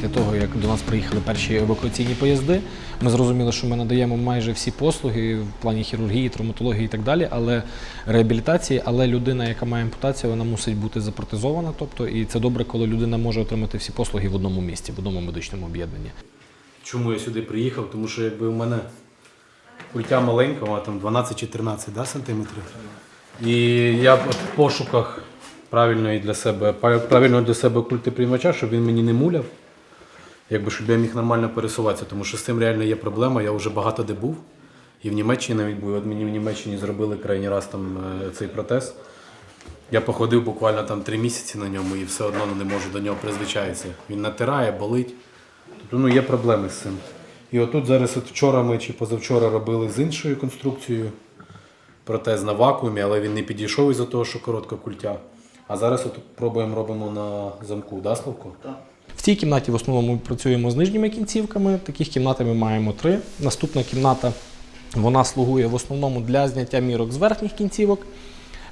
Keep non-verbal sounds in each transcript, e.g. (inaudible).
після того, як до нас приїхали перші евакуаційні поїзди, ми зрозуміли, що ми надаємо майже всі послуги в плані хірургії, травматології і так далі, але реабілітації. Але людина, яка має ампутацію, вона мусить бути запротезована. Тобто, і це добре, коли людина може отримати всі послуги в одному місці, в одному медичному об'єднанні. Чому я сюди приїхав? Тому що якби у мене культя маленька, вона там 12-14 да, сантиметрів. І я в пошуках правильної для себе, правильного для себе культиприймача, щоб він мені не муляв, якби щоб я міг нормально пересуватися, тому що з цим реально є проблема. Я вже багато де був. І в Німеччині навіть був. От мені в Німеччині зробили крайній раз там е, цей протез. Я походив буквально там три місяці на ньому і все одно не можу до нього призвичаїтися. Він натирає, болить. Тобто ну, є проблеми з цим. І отут зараз от вчора ми чи позавчора робили з іншою конструкцією протез на вакуумі, але він не підійшов із-за того, що коротка культя. А зараз от пробуємо робимо на замку, да, Славко? В цій кімнаті в основному ми працюємо з нижніми кінцівками. Таких кімнат ми маємо три. Наступна кімната вона слугує в основному для зняття мірок з верхніх кінцівок.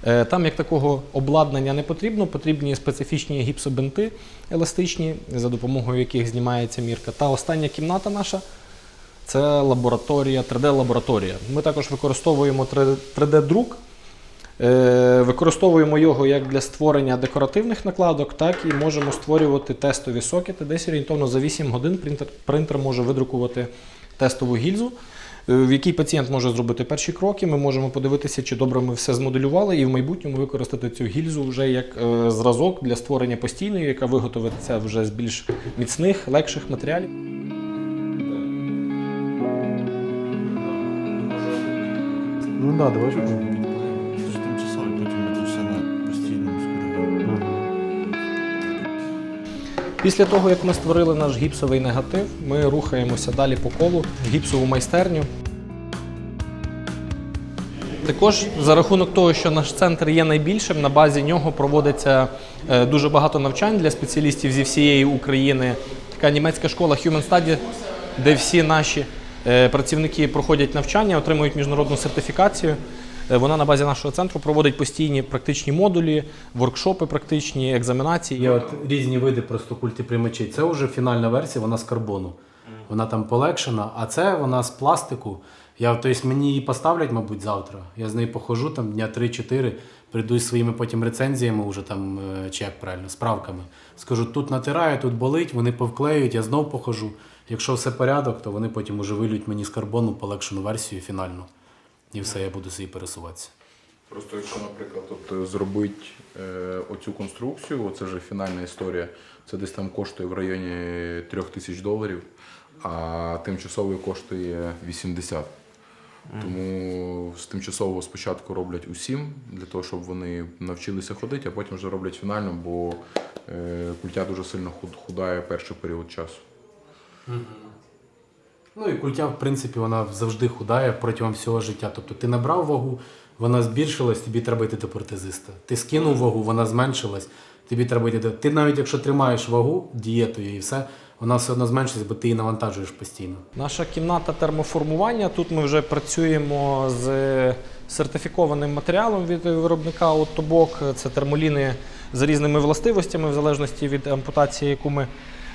Е, Там як такого обладнання не потрібно, потрібні специфічні гіпсобинти еластичні, за допомогою яких знімається мірка. Та остання кімната наша це лабораторія, 3D-лабораторія. Ми також використовуємо 3D-друк. Е, Використовуємо його як для створення декоративних накладок, так і можемо створювати тестові сокети. Десь орієнтовно за 8 годин принтер, принтер може видрукувати тестову гільзу, е, в якій пацієнт може зробити перші кроки. Ми можемо подивитися, чи добре ми все змоделювали, і в майбутньому використати цю гільзу вже як е, зразок для створення постійної, яка виготовиться вже з більш міцних, легших матеріалів. Ну да, давай. Після того, як ми створили наш гіпсовий негатив, ми рухаємося далі по колу в гіпсову майстерню. Також за рахунок того, що наш центр є найбільшим, на базі нього проводиться е, дуже багато навчань для спеціалістів зі всієї України. Така німецька школа Human Study, де всі наші е, працівники проходять навчання, отримують міжнародну сертифікацію. Е, Вона на базі нашого центру проводить постійні практичні модулі, воркшопи практичні, екзаменації. Є от різні види просто культиприймачей. Це вже фінальна версія, вона з карбону. Вона там полегшена, а це вона з пластику. Я, тобто мені її поставлять, мабуть, завтра. Я з нею похожу там дня 3-4, прийду зі своїми потім рецензіями, вже там, е, чи як правильно, справками. Скажу, тут натираю, тут болить, вони повклеюють, я знов похожу. Якщо все порядок, то вони потім уже вилють мені з карбону полегшену версію фінальну. І все, я буду собі пересуватися. Просто якщо, наприклад, тобто, зробити е, оцю конструкцію, це вже фінальна історія, це десь там коштує в районі 3 тисяч доларів, а тимчасовий коштує 80. Тому з тимчасового спочатку роблять усім, для того, щоб вони навчилися ходити, а потім вже роблять фінально, бо е, культя дуже сильно худ- худає перший період часу. Ну і культя, в принципі, вона завжди худає протягом всього життя. Тобто ти набрав вагу, вона збільшилась, тобі треба йти до протезиста. Ти скинув вагу, вона зменшилась, тобі треба йти до. Ти навіть якщо тримаєш вагу дієтою і все, вона все одно зменшилась, бо ти її навантажуєш постійно. Наша кімната термоформування. Тут ми вже працюємо з сертифікованим матеріалом від виробника Отобок. Це термоліни з різними властивостями, в залежності від ампутації, яку ми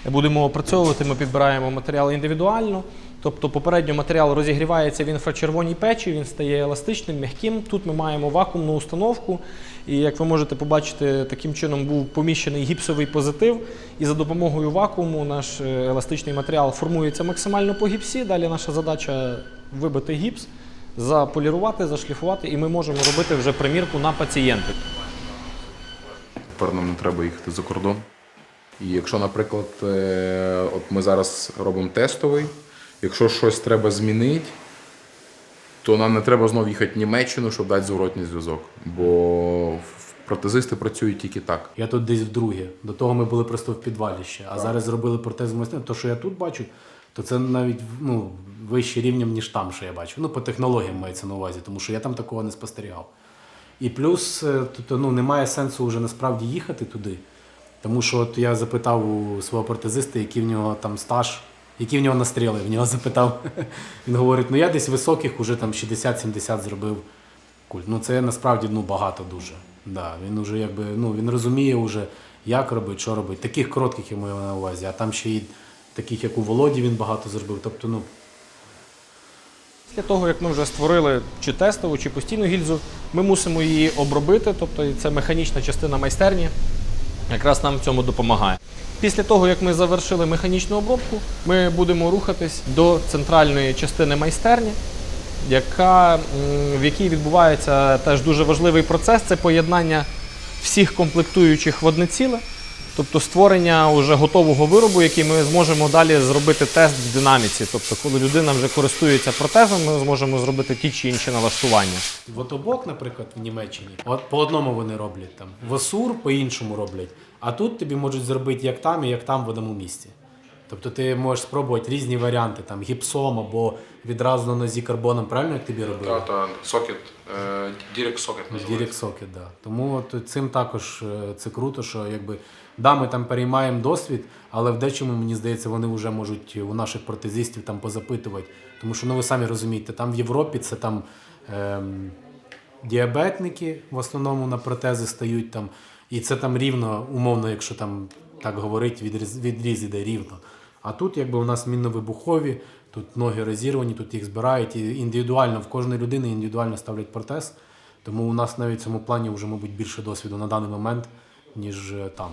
будемо опрацьовувати. Ми підбираємо матеріал індивідуально. Тобто попередньо матеріал розігрівається в інфрачервоній печі, він стає еластичним, м'яким. Тут ми маємо вакуумну установку. І як ви можете побачити, таким чином був поміщений гіпсовий позитив. І за допомогою вакууму наш е, еластичний матеріал формується максимально по гіпсі. Далі наша задача вибити гіпс, заполірувати, зашліфувати, і ми можемо робити вже примірку на пацієнта. Тепер нам не треба їхати за кордон. І якщо, наприклад, е, от ми зараз робимо тестовий, якщо щось треба змінити, то нам не треба знову їхати в Німеччину, щоб дати зворотній зв'язок. Бо протезисти працюють тільки так. Я тут десь вдруге. До того ми були просто в підвалі ще. А зараз зробили протез майстерні. То, що я тут бачу, то це навіть ну, вище рівнем, ніж там, що я бачу. Ну, по технологіям мається на увазі, тому що я там такого не спостерігав. І плюс тобто, ну, немає сенсу вже насправді їхати туди. Тому що от я запитав у свого протезиста, який в нього там стаж, які в нього настріли. В нього (laughs) запитав. Він говорить: ну я десь високих уже там 60-70 зробив культ. Ну це насправді ну, багато дуже. Да, він уже якби ну він розуміє вже, як робити, що робити. Таких коротких я маю на увазі, а там ще й таких, як у Володі, він багато зробив. Тобто, ну, Після того, як ми вже створили чи тестову, чи постійну гільзу, ми мусимо її обробити, тобто це механічна частина майстерні, якраз нам в цьому допомагає. Після того, як ми завершили механічну обробку, ми будемо рухатись до центральної частини майстерні, яка, в якій відбувається теж дуже важливий процес це поєднання всіх комплектуючих в одне ціле. Тобто створення вже готового виробу, який ми зможемо далі зробити тест в динаміці. Тобто, коли людина вже користується протезом, ми зможемо зробити ті чи інші налаштування. Вотобок, наприклад, в Німеччині, от по одному вони роблять там. Восур по-іншому роблять. А тут тобі можуть зробити як там і як там в одному місці. Тобто ти можеш спробувати різні варіанти, там гіпсом або відразу на нозі карбоном, правильно як тобі робили? Та, та сокет, дірек сокет Дірек сокет, да. Тому от цим також е, це круто, що якби да, ми там переймаємо досвід, але в дечому, мені здається, вони вже можуть у наших протезистів там позапитувати. Тому що ну ви самі розумієте, там в Європі це там ем, діабетники в основному на протези стають там. І це там рівно, умовно, якщо там так говорить, відріз, відріз іде рівно. А тут, якби у нас мінно-вибухові, тут ноги розірвані, тут їх збирають і індивідуально в кожної людини індивідуально ставлять протез. Тому у нас навіть в цьому плані вже, мабуть, більше досвіду на даний момент, ніж е, там.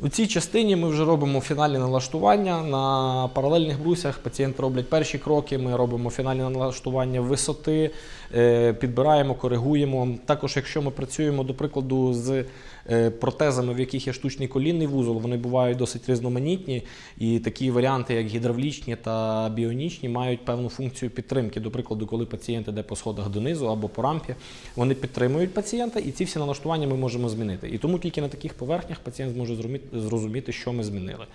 У цій частині ми вже робимо фінальні налаштування на паралельних брусях. Пацієнти роблять перші кроки. Ми робимо фінальні налаштування висоти, е, підбираємо, коригуємо. Також, якщо ми працюємо, до прикладу, з протезами, в яких є штучний колінний вузол, вони бувають досить різноманітні. І такі варіанти, як гідравлічні та біонічні, мають певну функцію підтримки. До прикладу, коли пацієнт йде по сходах донизу або по рампі, вони підтримують пацієнта, і ці всі налаштування ми можемо змінити. І тому тільки на таких поверхнях пацієнт зможе зрозуміти, що ми змінили.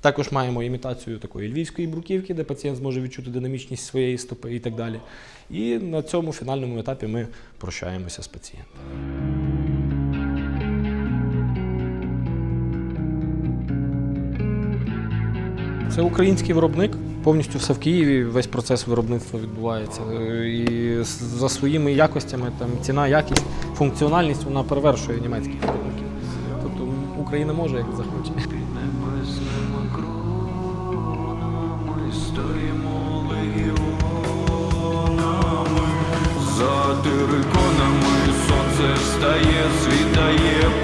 Також маємо імітацію такої львівської бруківки, де пацієнт зможе відчути динамічність своєї стопи і так далі. І на цьому фінальному етапі ми прощаємося з пацієнтом. Це український виробник, повністю все в Києві, весь процес виробництва відбувається. Е, І за своїми якостями, там, ціна, якість, функціональність вона перевершує німецьких виробників. Тобто Україна може, як захоче. за териконами сонце встає, світає,